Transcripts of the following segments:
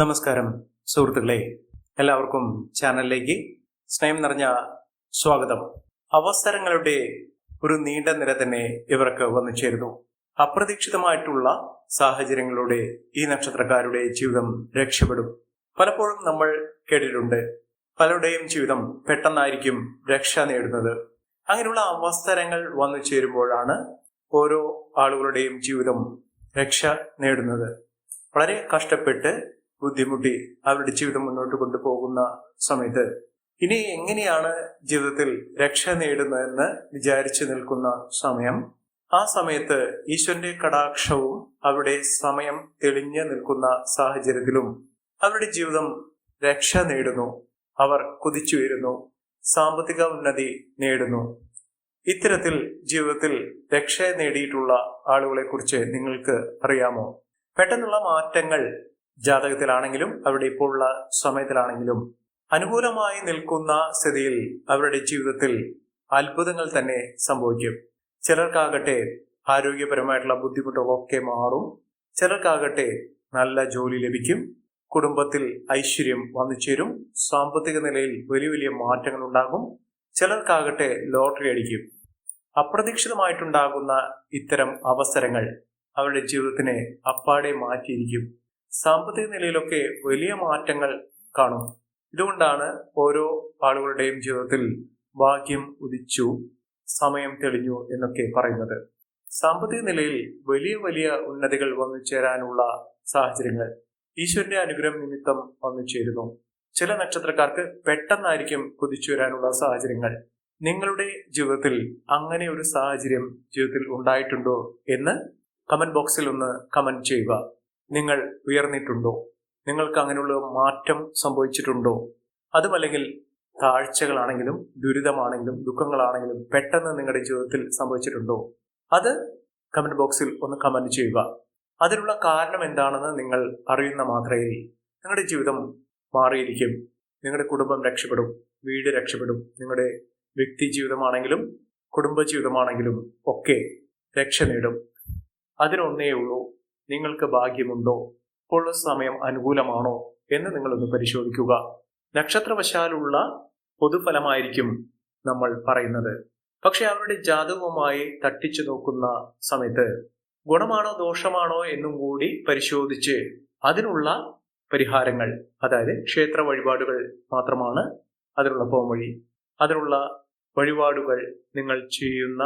നമസ്കാരം സുഹൃത്തുക്കളെ. എല്ലാവർക്കും ചാനലിലേക്ക് സ്നേഹം നിറഞ്ഞ സ്വാഗതം. അവസരങ്ങളുടെ ഒരു നീണ്ട നിര തന്നെ ഇവർക്ക് വന്നു ചേരുന്നു. അപ്രതീക്ഷിതമായിട്ടുള്ള സാഹചര്യങ്ങളുടെ ഈ നക്ഷത്രക്കാരുടെ ജീവിതം രക്ഷപ്പെടും. പലപ്പോഴും നമ്മൾ കേട്ടിട്ടുണ്ട് പലരുടെയും ജീവിതം പെട്ടെന്നായിരിക്കും രക്ഷ നേടുന്നത്. അങ്ങനെയുള്ള അവസരങ്ങൾ വന്നു ചേരുമ്പോഴാണ് ഓരോ ആളുകളുടെയും ജീവിതം രക്ഷ നേടുന്നത്. വളരെ കഷ്ടപ്പെട്ട് ബുദ്ധിമുട്ടി അവരുടെ ജീവിതം മുന്നോട്ട് കൊണ്ടുപോകുന്ന സമയത്ത്. ഇനി എങ്ങനെയാണ് ജീവിതത്തിൽ രക്ഷ നേടുന്നതെന്ന് വിചാരിച്ചു നിൽക്കുന്ന സമയം? ആ സമയത്ത് ഈശ്വരന്റെ കടാക്ഷവും അവരുടെ സമയം തെളിഞ്ഞു നിൽക്കുന്ന സാഹചര്യത്തിലും അവരുടെ ജീവിതം രക്ഷ നേടുന്നു. അവർ കുതിച്ചുയരുന്നു സാമ്പത്തിക ഉന്നതി നേടുന്നു. ഇത്തരത്തിൽ ജീവിതത്തിൽ രക്ഷ നേടിയിട്ടുള്ള ആളുകളെ കുറിച്ച് നിങ്ങൾക്ക് അറിയാമോ? പെട്ടെന്നുള്ള മാറ്റങ്ങൾ ജാതകത്തിലാണെങ്കിലും അവരുടെ ഇപ്പോഴുള്ള സമയത്തിലാണെങ്കിലും അനുകൂലമായി നിൽക്കുന്ന സ്ഥിതിയിൽ അവരുടെ ജീവിതത്തിൽ അത്ഭുതങ്ങൾ തന്നെ സംഭവിക്കും. ചിലർക്കാകട്ടെ ആരോഗ്യപരമായിട്ടുള്ള ബുദ്ധിമുട്ടുകളൊക്കെ മാറും. ചിലർക്കാകട്ടെ നല്ല ജോലി ലഭിക്കും. കുടുംബത്തിൽ ഐശ്വര്യം വന്നു ചേരും. സാമ്പത്തിക നിലയിൽ വലിയ വലിയ മാറ്റങ്ങൾ ഉണ്ടാകും. ചിലർക്കാകട്ടെ ലോട്ടറി അടിക്കും. അപ്രതീക്ഷിതമായിട്ടുണ്ടാകുന്ന ഇത്തരം അവസരങ്ങൾ അവരുടെ ജീവിതത്തിനെ അപ്പാടെ മാറ്റിയിരിക്കും. സാമ്പത്തിക നിലയിലൊക്കെ വലിയ മാറ്റങ്ങൾ കാണും ഇതുകൊണ്ടാണ് ഓരോ ആളുകളുടെയും ജീവിതത്തിൽ ഭാഗ്യം ഉദിച്ചു സമയം തെളിഞ്ഞു എന്നൊക്കെ പറയുന്നത്. സാമ്പത്തിക നിലയിൽ വലിയ വലിയ ഉന്നതികൾ വന്നു ചേരാനുള്ള സാഹചര്യങ്ങൾ ഈശ്വരന്റെ അനുഗ്രഹം നിമിത്തം വന്നു ചേരുന്നു. ചില നക്ഷത്രക്കാർക്ക് പെട്ടെന്നായിരിക്കും കുതിച്ചു വരാനുള്ള സാഹചര്യങ്ങൾ. നിങ്ങളുടെ ജീവിതത്തിൽ അങ്ങനെ ഒരു സാഹചര്യം ജീവിതത്തിൽ ഉണ്ടായിട്ടുണ്ടോ എന്ന് കമന്റ് ബോക്സിൽ ഒന്ന് കമന്റ് ചെയ്യുക. നിങ്ങൾ ഉയർന്നിട്ടുണ്ടോ? നിങ്ങൾക്ക് അങ്ങനെയുള്ള മാറ്റം സംഭവിച്ചിട്ടുണ്ടോ? അതുമല്ലെങ്കിൽ താഴ്ചകളാണെങ്കിലും ദുരിതമാണെങ്കിലും ദുഃഖങ്ങളാണെങ്കിലും പെട്ടെന്ന് നിങ്ങളുടെ ജീവിതത്തിൽ സംഭവിച്ചിട്ടുണ്ടോ? അത് കമന്റ് ബോക്സിൽ ഒന്ന് കമന്റ് ചെയ്യുക. അതിനുള്ള കാരണം എന്താണെന്ന് നിങ്ങൾ അറിയുന്ന മാത്രയിൽ നിങ്ങളുടെ ജീവിതം മാറിയിരിക്കും. നിങ്ങളുടെ കുടുംബം രക്ഷപ്പെടും വീട് രക്ഷപ്പെടും നിങ്ങളുടെ വ്യക്തി ജീവിതമാണെങ്കിലും കുടുംബ ജീവിതമാണെങ്കിലും ഒക്കെ രക്ഷ നേടും. അതിനൊന്നേ ഉള്ളൂ നിങ്ങൾക്ക് ഭാഗ്യമുണ്ടോ? ഇപ്പോൾ സമയം അനുകൂലമാണോ? എന്ന് നിങ്ങളൊന്ന് പരിശോധിക്കുക. നക്ഷത്രവശാലുള്ള പൊതുഫലമായിരിക്കും നമ്മൾ പറയുന്നത്. പക്ഷെ അവരുടെ ജാതകവുമായി തട്ടിച്ചു നോക്കുന്ന സമയത്ത് ഗുണമാണോ ദോഷമാണോ എന്നും കൂടി പരിശോധിച്ച് അതിനുള്ള പരിഹാരങ്ങൾ അതായത് ക്ഷേത്ര വഴിപാടുകൾ മാത്രമാണ് അതിനുള്ള പോംവഴി അതിനുള്ള വഴിപാടുകൾ നിങ്ങൾ ചെയ്യുന്ന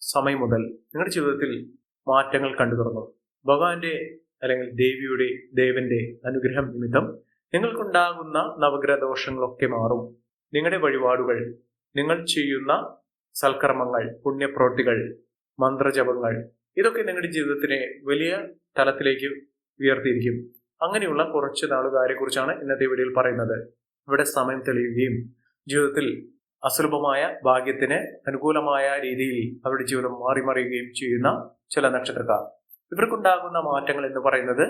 സമയം മുതൽ നിങ്ങളുടെ ജീവിതത്തിൽ മാറ്റങ്ങൾ കണ്ടു തുറന്നു ഭഗവാന്റെ അല്ലെങ്കിൽ ദേവിയുടെ ദേവന്റെ അനുഗ്രഹം നിമിത്തം നിങ്ങൾക്കുണ്ടാകുന്ന നവഗ്രഹ ദോഷങ്ങളൊക്കെ മാറും. നിങ്ങളുടെ വഴിപാടുകൾ നിങ്ങൾ ചെയ്യുന്ന സൽക്കർമ്മങ്ങൾ പുണ്യപ്രവൃത്തികൾ മന്ത്രജപങ്ങൾ ഇതൊക്കെ നിങ്ങളുടെ ജീവിതത്തിനെ വലിയ തലത്തിലേക്ക് ഉയർത്തിയിരിക്കും. അങ്ങനെയുള്ള കുറച്ച് നാളുകാരെ കുറിച്ചാണ് ഇന്നത്തെ വീഡിയോയിൽ പറയുന്നത്. ഇവിടെ സമയം തെളിയുകയും ജീവിതത്തിൽ അസുലഭമായ ഭാഗ്യത്തിന് അനുകൂലമായ രീതിയിൽ അവരുടെ ജീവിതം മാറി മറിയുകയും ചെയ്യുന്ന ചില നക്ഷത്രക്കാർ. ഇവർക്കുണ്ടാകുന്ന മാറ്റങ്ങൾ എന്ന് പറയുന്നത്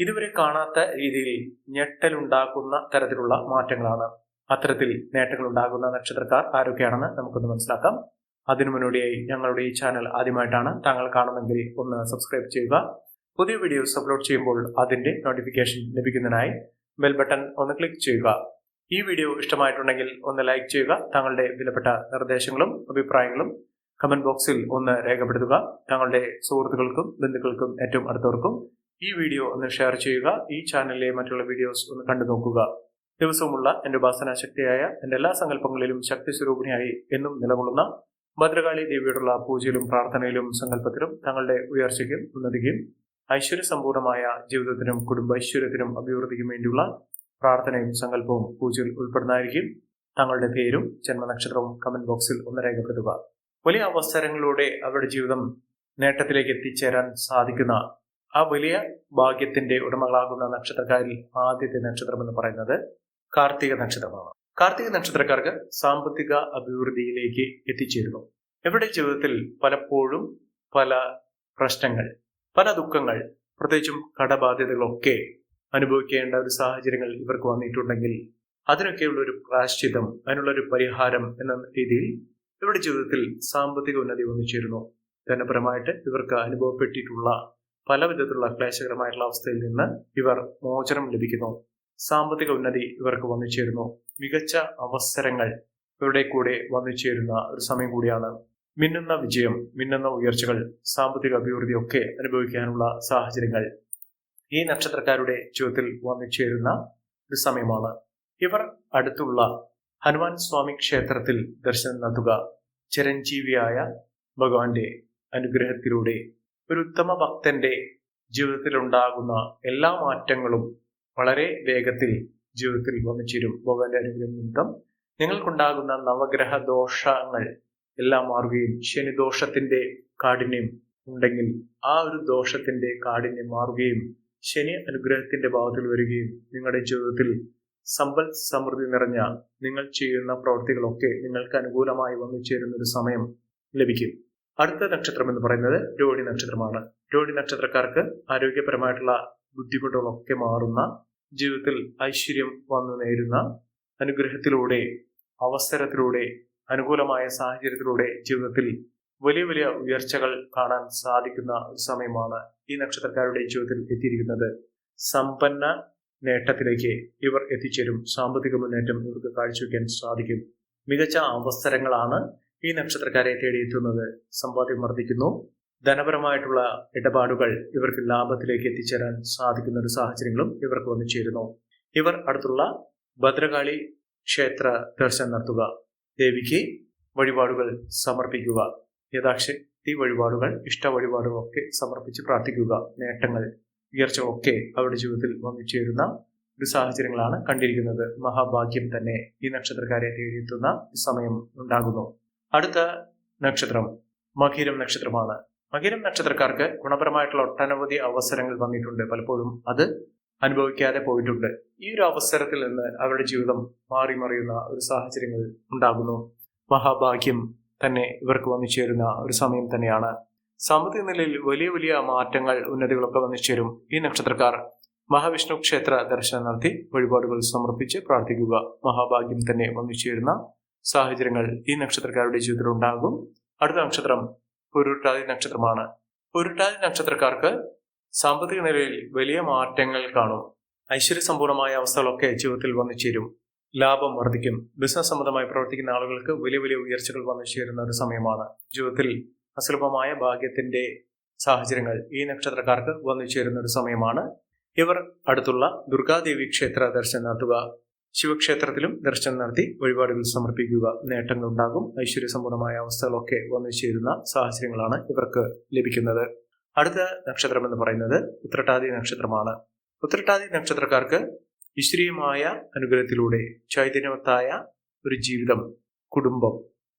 ഇതുവരെ കാണാത്ത രീതിയിൽ ഞെട്ടലുണ്ടാക്കുന്ന തരത്തിലുള്ള മാറ്റങ്ങളാണ്. അത്തരത്തിൽ നേട്ടങ്ങൾ ഉണ്ടാകുന്ന നക്ഷത്രക്കാർ ആരൊക്കെയാണെന്ന് നമുക്കൊന്ന് മനസ്സിലാക്കാം. അതിനു മുന്നോടിയായി ഞങ്ങളുടെ ഈ ചാനൽ ആദ്യമായിട്ടാണ് താങ്കൾ കാണുന്നെങ്കിൽ ഒന്ന് സബ്സ്ക്രൈബ് ചെയ്യുക. പുതിയ വീഡിയോസ് അപ്ലോഡ് ചെയ്യുമ്പോൾ അതിന്റെ നോട്ടിഫിക്കേഷൻ ലഭിക്കുന്നതിനായി ബെൽ ബട്ടൺ ഒന്ന് ക്ലിക്ക് ചെയ്യുക. ഈ വീഡിയോ ഇഷ്ടമായിട്ടുണ്ടെങ്കിൽ ഒന്ന് ലൈക്ക് ചെയ്യുക. താങ്കളുടെ വിലപ്പെട്ട നിർദ്ദേശങ്ങളും അഭിപ്രായങ്ങളും കമന്റ് ബോക്സിൽ ഒന്ന് രേഖപ്പെടുത്തുക. ഞങ്ങളുടെ സുഹൃത്തുക്കൾക്കും ബന്ധുക്കൾക്കും ഏറ്റവും അടുത്തവർക്കും ഈ വീഡിയോ ഒന്ന് ഷെയർ ചെയ്യുക. ഈ ചാനലിലെ മറ്റുള്ള വീഡിയോസ് ഒന്ന് കണ്ടു നോക്കുക. ദിവസവുമുള്ള എന്റെ ഉപാസന ശക്തിയായ എന്റെ എല്ലാ സങ്കല്പങ്ങളിലും ശക്തി സ്വരൂപിണിയായി എന്നും നിലകൊള്ളുന്ന ഭദ്രകാളി ദേവിയോടുള്ള പൂജയിലും പ്രാർത്ഥനയിലും സങ്കല്പത്തിലും തങ്ങളുടെ ഉയർച്ചയ്ക്കും ഉന്നതിക്കും ഐശ്വര്യസമ്പൂർണമായ ജീവിതത്തിനും കുടുംബ ഐശ്വര്യത്തിനും അഭിവൃദ്ധിക്കും വേണ്ടിയുള്ള പ്രാർത്ഥനയും സങ്കല്പവും പൂജയിൽ ഉൾപ്പെടുന്നതായിരിക്കും. തങ്ങളുടെ പേരും ജന്മനക്ഷത്രവും കമന്റ് ബോക്സിൽ ഒന്ന് രേഖപ്പെടുത്തുക. വലിയ അവസരങ്ങളിലൂടെ അവരുടെ ജീവിതം നേട്ടത്തിലേക്ക് എത്തിച്ചേരാൻ സാധിക്കുന്ന ആ വലിയ ഭാഗ്യത്തിന്റെ ഉടമകളാകുന്ന നക്ഷത്രക്കാരിൽ ആദ്യത്തെ നക്ഷത്രം എന്ന് പറയുന്നത് കാർത്തിക നക്ഷത്രമാണ്. കാർത്തിക നക്ഷത്രക്കാർക്ക് സാമ്പത്തിക അഭിവൃദ്ധിയിലേക്ക് എത്തിച്ചേരുന്നു. ഇവരുടെ ജീവിതത്തിൽ പലപ്പോഴും പല പ്രശ്നങ്ങൾ പല ദുഃഖങ്ങൾ പ്രത്യേകിച്ചും കടബാധ്യതകളൊക്കെ അനുഭവിക്കേണ്ട ഒരു സാഹചര്യങ്ങൾ ഇവർക്ക് വന്നിട്ടുണ്ടെങ്കിൽ അതിനൊക്കെയുള്ള ഒരു പ്രാശ്ചിതം അതിനുള്ള ഒരു പരിഹാരം എന്ന രീതിയിൽ ഇവരുടെ ജീവിതത്തിൽ സാമ്പത്തിക ഉന്നതി വന്നു ചേരുന്നു ധനപരമായിട്ട് ഇവർക്ക് അനുഭവപ്പെട്ടിട്ടുള്ള പല വിധത്തിലുള്ള ക്ലേശകരമായിട്ടുള്ള അവസ്ഥയിൽ നിന്ന് ഇവർ മോചനം ലഭിക്കുന്നു. സാമ്പത്തിക ഉന്നതി ഇവർക്ക് വന്നു ചേരുന്നു മികച്ച അവസരങ്ങൾ ഇവരുടെ കൂടെ വന്നു ചേരുന്ന ഒരു സമയം കൂടിയാണ്. മിന്നുന്ന വിജയം മിന്നുന്ന ഉയർച്ചകൾ സാമ്പത്തിക അഭിവൃദ്ധി ഒക്കെ അനുഭവിക്കാനുള്ള സാഹചര്യങ്ങൾ ഈ നക്ഷത്രക്കാരുടെ ജീവിതത്തിൽ വന്നു ചേരുന്ന ഒരു സമയമാണ്. ഇവർ അടുത്തുള്ള ഹനുമാൻ സ്വാമി ക്ഷേത്രത്തിൽ ദർശനം നടത്തുക. ചിരഞ്ജീവിയായ ഭഗവാന്റെ അനുഗ്രഹത്തിലൂടെ ഒരു ഉത്തമ ഭക്തന്റെ ജീവിതത്തിൽ ഉണ്ടാകുന്ന എല്ലാ മാറ്റങ്ങളും വളരെ വേഗത്തിൽ ജീവിതത്തിൽ വന്നു ചേരും ഭഗവാന്റെ അനുഗ്രഹം നിമിത്തം നിങ്ങൾക്കുണ്ടാകുന്ന നവഗ്രഹ ദോഷങ്ങൾ എല്ലാം മാറുകയും ശനിദോഷത്തിന്റെ കാഠിന്യം ഉണ്ടെങ്കിൽ ആ ഒരു ദോഷത്തിന്റെ കാഠിന്യം മാറുകയും ശനി അനുഗ്രഹത്തിന്റെ ഭാഗത്തിൽ വരികയും നിങ്ങളുടെ ജീവിതത്തിൽ സമ്പൽ സമൃദ്ധി നിറഞ്ഞ നിങ്ങൾ ചെയ്യുന്ന പ്രവൃത്തികളൊക്കെ നിങ്ങൾക്ക് അനുകൂലമായി വന്നു ചേരുന്ന ഒരു സമയം ലഭിക്കും. അടുത്ത നക്ഷത്രം എന്ന് പറയുന്നത് രോഹിണി നക്ഷത്രമാണ്. രോഹിണി നക്ഷത്രക്കാർക്ക് ആരോഗ്യപരമായിട്ടുള്ള ബുദ്ധിമുട്ടുകളൊക്കെ മാറുന്ന ജീവിതത്തിൽ ഐശ്വര്യം വന്നു നേരുന്ന അനുഗ്രഹത്തിലൂടെ അവസരത്തിലൂടെ അനുകൂലമായ സാഹചര്യത്തിലൂടെ ജീവിതത്തിൽ വലിയ വലിയ ഉയർച്ചകൾ കാണാൻ സാധിക്കുന്ന സമയമാണ് ഈ നക്ഷത്രക്കാരുടെ ജീവിതത്തിൽ എത്തിയിരിക്കുന്നത്. സമ്പന്ന നേട്ടത്തിലേക്ക് ഇവർ എത്തിച്ചേരും. സാമ്പത്തിക മുന്നേറ്റം ഇവർക്ക് കാഴ്ചവെക്കാൻ സാധിക്കും. മികച്ച അവസരങ്ങളാണ് ഈ നക്ഷത്രക്കാരെ തേടിയെത്തുന്നത്. സമ്പാദ്യം വർദ്ധിക്കുന്നു ധനപരമായിട്ടുള്ള ഇടപാടുകൾ ഇവർക്ക് ലാഭത്തിലേക്ക് എത്തിച്ചേരാൻ സാധിക്കുന്ന ഒരു സാഹചര്യങ്ങളും ഇവർക്ക് വന്നു ചേരുന്നു. ഇവർ അടുത്തുള്ള ഭദ്രകാളി ക്ഷേത്ര ദർശനം നടത്തുക. ദേവിക്ക് വഴിപാടുകൾ സമർപ്പിക്കുക. യഥാശക്തി വഴിപാടുകൾ ഇഷ്ട വഴിപാടുകളൊക്കെ സമർപ്പിച്ച് പ്രാർത്ഥിക്കുക. നേട്ടങ്ങൾ. ഉയർച്ചകളൊക്കെ അവരുടെ ജീവിതത്തിൽ വന്നു ചേരുന്ന ഒരു സാഹചര്യങ്ങളാണ് കണ്ടിരിക്കുന്നത്. മഹാഭാഗ്യം തന്നെ ഈ നക്ഷത്രക്കാരെ തേടിയെത്തുന്ന സമയം ഉണ്ടാകുന്നു. അടുത്ത നക്ഷത്രം മകീരം നക്ഷത്രമാണ്. മകീരം നക്ഷത്രക്കാർക്ക് ഗുണപരമായിട്ടുള്ള ഒട്ടനവധി അവസരങ്ങൾ വന്നിട്ടുണ്ട്. പലപ്പോഴും അത് അനുഭവിക്കാതെ പോയിട്ടുണ്ട്. ഈ ഒരു അവസരത്തിൽ നിന്ന് അവരുടെ ജീവിതം മാറി മറിയുന്ന ഒരു സാഹചര്യങ്ങൾ ഉണ്ടാകുന്നു. മഹാഭാഗ്യം തന്നെ ഇവർക്ക് വന്നു ചേരുന്ന ഒരു സമയം തന്നെയാണ് സാമ്പത്തിക നിലയിൽ വലിയ വലിയ മാറ്റങ്ങൾ ഉന്നതികളൊക്കെ വന്നു ചേരും ഈ നക്ഷത്രക്കാർ. മഹാവിഷ്ണു ക്ഷേത്ര ദർശനം നടത്തി വഴിപാടുകൾ സമർപ്പിച്ച് പ്രാർത്ഥിക്കുക. മഹാഭാഗ്യം തന്നെ വന്നു ചേരുന്ന സാഹചര്യങ്ങൾ ഈ നക്ഷത്രക്കാരുടെ ജീവിതത്തിൽ ഉണ്ടാകും. അടുത്ത നക്ഷത്രം പൊരുട്ടാതി നക്ഷത്രമാണ്. പൊരുട്ടാതി നക്ഷത്രക്കാർക്ക് സാമ്പത്തിക നിലയിൽ വലിയ മാറ്റങ്ങൾ കാണും. ഐശ്വര്യ സമ്പൂർണമായ അവസ്ഥകളൊക്കെ ജീവിതത്തിൽ വന്നു ചേരും. ലാഭം വർദ്ധിക്കും. ബിസിനസ് സംബന്ധമായി പ്രവർത്തിക്കുന്ന ആളുകൾക്ക് വലിയ വലിയ ഉയർച്ചകൾ വന്നു ചേരുന്ന ഒരു സമയമാണ്. ജീവിതത്തിൽ അസുലഭമായ ഭാഗ്യത്തിന്റെ സാഹചര്യങ്ങൾ ഈ നക്ഷത്രക്കാർക്ക് വന്നു ചേരുന്ന ഒരു സമയമാണ്. ഇവർ അടുത്തുള്ള ദുർഗാദേവി ക്ഷേത്ര ദർശനം നടത്തുക ശിവക്ഷേത്രത്തിലും ദർശനം നടത്തി വഴിപാടുകൾ സമർപ്പിക്കുക നേട്ടങ്ങൾ ഉണ്ടാകും ഐശ്വര്യസമ്പൂർണമായ അവസ്ഥകളൊക്കെ വന്നു ചേരുന്ന സാഹചര്യങ്ങളാണ് ഇവർക്ക് ലഭിക്കുന്നത്. അടുത്ത നക്ഷത്രം എന്ന് പറയുന്നത് ഉത്രട്ടാതി നക്ഷത്രമാണ്. ഉത്രട്ടാതി നക്ഷത്രക്കാർക്ക് ഈശ്വരീയമായ അനുഗ്രഹത്തിലൂടെ ചൈതന്യവത്തായ ഒരു ജീവിതം കുടുംബം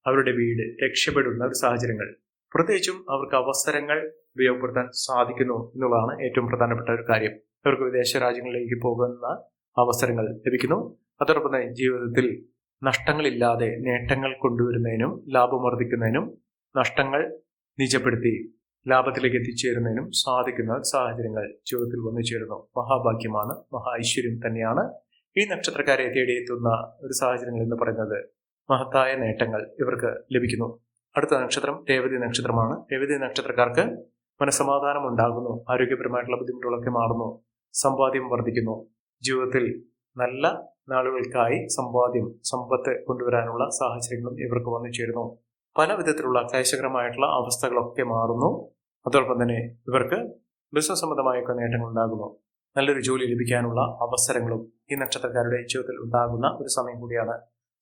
അവരുടെ വീട് രക്ഷപ്പെടുന്ന ഒരു സാഹചര്യങ്ങൾ. പ്രത്യേകിച്ചും അവർക്ക് അവസരങ്ങൾ ഉപയോഗപ്പെടുത്താൻ സാധിക്കുന്നു എന്നുള്ളതാണ് ഏറ്റവും പ്രധാനപ്പെട്ട ഒരു കാര്യം. അവർക്ക് വിദേശ രാജ്യങ്ങളിലേക്ക് പോകുന്ന അവസരങ്ങൾ ലഭിക്കുന്നു. അതോടൊപ്പം തന്നെ ജീവിതത്തിൽ നഷ്ടങ്ങളില്ലാതെ നേട്ടങ്ങൾ കൊണ്ടുവരുന്നതിനും ലാഭം നഷ്ടങ്ങൾ നിജപ്പെടുത്തി ലാഭത്തിലേക്ക് എത്തിച്ചേരുന്നതിനും സാധിക്കുന്ന സാഹചര്യങ്ങൾ ജീവിതത്തിൽ വന്നു ചേരുന്നു. മഹാഭാഗ്യമാണ് മഹാ ഐശ്വര്യം തന്നെയാണ്. ഈ നക്ഷത്രക്കാരെ തേടിയെത്തുന്ന ഒരു സാഹചര്യങ്ങൾ എന്ന് പറയുന്നത് മഹത്തായ നേട്ടങ്ങൾ ഇവർക്ക് ലഭിക്കുന്നു. അടുത്ത നക്ഷത്രം രേവതി നക്ഷത്രമാണ്. രേവതി നക്ഷത്രക്കാർക്ക് മനസമാധാനം ഉണ്ടാകുന്നു. ആരോഗ്യപരമായിട്ടുള്ള ബുദ്ധിമുട്ടുകളൊക്കെ മാറുന്നു. സമ്പാദ്യം വർദ്ധിക്കുന്നു. ജീവിതത്തിൽ നല്ല നാളുകൾക്കായി സമ്പാദ്യം സമ്പത്ത് കൊണ്ടുവരാനുള്ള സാഹചര്യങ്ങളും ഇവർക്ക് വന്നു ചേരുന്നു. പല വിധത്തിലുള്ള ക്ലേശകരമായിട്ടുള്ള അവസ്ഥകളൊക്കെ മാറുന്നു. അതോടൊപ്പം തന്നെ ഇവർക്ക് ബിസിനസ് സംബന്ധമായൊക്കെ നേട്ടങ്ങൾ ഉണ്ടാകുന്നു. നല്ലൊരു ജോലി ലഭിക്കാനുള്ള അവസരങ്ങളും ഈ നക്ഷത്രക്കാരുടെ ജീവിതത്തിൽ ഉണ്ടാകുന്ന ഒരു സമയം കൂടിയാണ്.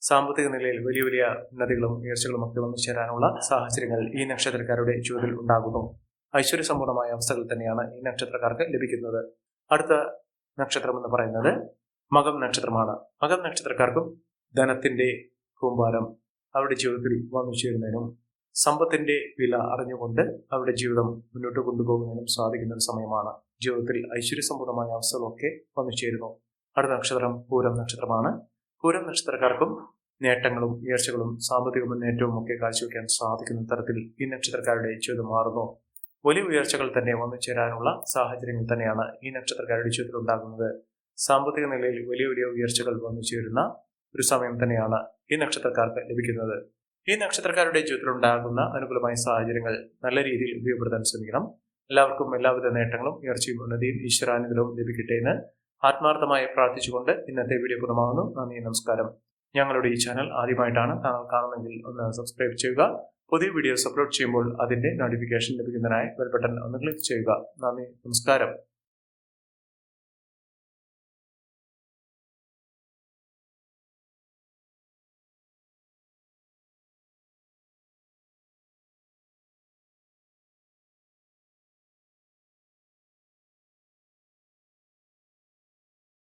സാമ്പത്തിക നിലയിൽ വലിയ വലിയ ഉന്നതികളും ഉയർച്ചകളും ഒക്കെ വന്നു ചേരാനുള്ള സാഹചര്യങ്ങൾ ഈ നക്ഷത്രക്കാരുടെ ജീവിതത്തിൽ ഉണ്ടാകുന്നു. ഐശ്വര്യസമ്പൂർണമായ അവസ്ഥകൾ തന്നെയാണ് ഈ നക്ഷത്രക്കാർക്ക് ലഭിക്കുന്നത്. അടുത്ത നക്ഷത്രം എന്ന് പറയുന്നത് മകം നക്ഷത്രമാണ്. മകം നക്ഷത്രക്കാർക്കും ധനത്തിന്റെ കൂമ്പാരം അവരുടെ ജീവിതത്തിൽ വന്നു ചേരുന്നതിനും സമ്പത്തിന്റെ വില അറിഞ്ഞുകൊണ്ട് അവരുടെ ജീവിതം മുന്നോട്ട് കൊണ്ടുപോകുന്നതിനും സാധിക്കുന്ന ഒരു സമയമാണ്. ജീവിതത്തിൽ ഐശ്വര്യസമ്പൂർണമായ അവസ്ഥകളൊക്കെ വന്നു ചേരുന്നു. അടുത്ത നക്ഷത്രം പൂരം നക്ഷത്രമാണ്. പൂരം നക്ഷത്രക്കാർക്കും നേട്ടങ്ങളും ഉയർച്ചകളും സാമ്പത്തിക മുന്നേറ്റവും ഒക്കെ കാഴ്ചവെക്കാൻ സാധിക്കുന്ന തരത്തിൽ ഈ നക്ഷത്രക്കാരുടെ ജീവിതം മാറുന്നു. വലിയ ഉയർച്ചകൾ തന്നെ വന്നു ചേരാനുള്ള സാഹചര്യങ്ങൾ തന്നെയാണ് ഈ നക്ഷത്രക്കാരുടെ ജീവിതത്തിൽ ഉണ്ടാകുന്നത്. സാമ്പത്തിക നിലയിൽ വലിയ വലിയ ഉയർച്ചകൾ വന്നു ചേരുന്ന ഒരു സമയം തന്നെയാണ് ഈ നക്ഷത്രക്കാർക്ക് ലഭിക്കുന്നത്. ഈ നക്ഷത്രക്കാരുടെ ജീവിതത്തിൽ ഉണ്ടാകുന്ന അനുകൂലമായ സാഹചര്യങ്ങൾ നല്ല രീതിയിൽ ഉപയോഗപ്പെടുത്താൻ ശ്രമിക്കണം. എല്ലാവർക്കും എല്ലാവിധ നേട്ടങ്ങളും ഉയർച്ചയും ഉന്നതിയും ഈശ്വരാനുഗ്രഹവും ലഭിക്കട്ടെ എന്ന് ആത്മാർത്ഥമായി പ്രാർത്ഥിച്ചുകൊണ്ട് ഇന്നത്തെ വീഡിയോ പൂർണമാകുന്നു. നന്ദി നമസ്കാരം. ഞങ്ങളുടെ ഈ ചാനൽ ആദ്യമായിട്ടാണ് താങ്കൾ കാണുന്നതെങ്കിൽ ഒന്ന് സബ്സ്ക്രൈബ് ചെയ്യുക. പുതിയ വീഡിയോസ് അപ്ലോഡ് ചെയ്യുമ്പോൾ അതിന്റെ നോട്ടിഫിക്കേഷൻ ലഭിക്കുന്നതിനായി ബെൽ ബട്ടൺ ഒന്ന് ക്ലിക്ക് ചെയ്യുക. നന്ദി നമസ്കാരം.